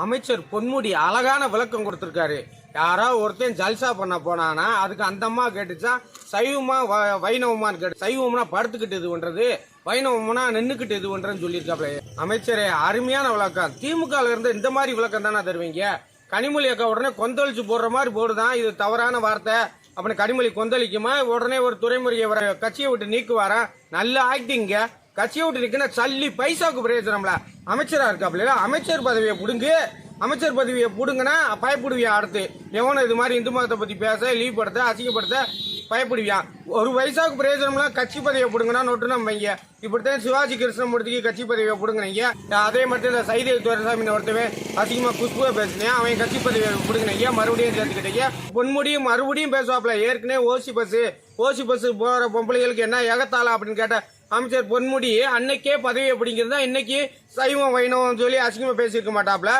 அமைச்சர் பொன்முடி அழகான விளக்கம் கொடுத்துருக்காரு. யாரோ ஒருத்தன் ஜல்சா பண்ண போனானா அதுக்கு அந்த அம்மா கேட்டுச்சா சைவமா வ- வைணவமான்னு கேட்டு சைவம்னா படுத்துக்கிட்டு இது பண்றது வைணவம்னா நின்றுக்கிட்டு இது பண்றேன்னு சொல்லியிருக்காப்ல. அமைச்சரே அருமையான விளக்கம். திமுக இருந்து இந்த மாதிரி விளக்கம் தானே தருவீங்க? கனிமொழி அக்கா உடனே கொந்தளிச்சு போடுற மாதிரி போடுதான் இது தவறான வார்த்தை. அப்படின்னு கனிமொழி கொந்தளிக்குமா? உடனே ஒரு துறைமுறையை வர கட்சியை விட்டு நீக்குவாரா? நல்ல ஆக்டிங்க கட்சியை விட்டு நிக்கின சல்லி பைசாவுக்கு பிரயோஜனம்ல. அமைச்சராக இருக்காப்ல அமைச்சர் பதவியை பிடுங்கு. அமைச்சர் பதவியை பிடுங்கினா பயப்படுவியா அடுத்து? எவனும் இது மாதிரி இந்து மதத்தை பற்றி பேச லீவ் படுத்த அசிங்கப்படுத்த பயப்படுவியா? ஒரு வயசாவுக்கு பிரயோஜனம்லாம் கட்சி பதவியை புடுங்கன்னா நொட்டு இங்க இப்படித்தான் சிவாஜி கிருஷ்ணமூர்த்திக்கு கட்சி பதவியை பிடுங்கினீங்க. அதே மாதிரி இந்த சைதை துரைசாமி ஒருத்தவன் அதிகமாக குஷ்புவை பேசினேன். அவன் கட்சி பதவியை பிடுங்கினீங்க. மறுபடியும் சேர்த்துக்கிட்டீங்க. பொன்முடியும் மறுபடியும் பேசுவாப்ல ஏற்கனவே ஓசி பஸ் ஓசி பஸ் போகிற பொம்பளைகளுக்கு என்ன எகத்தாளா அப்படின்னு கேட்டால் அமைச்சர் பொன்முடி அன்னைக்கே பதவி அப்படிங்கிறது தான் இன்னைக்கு சைவம் வைணவம் சொல்லி அசிங்கமா பேசியிருக்க மாட்டாப்ல.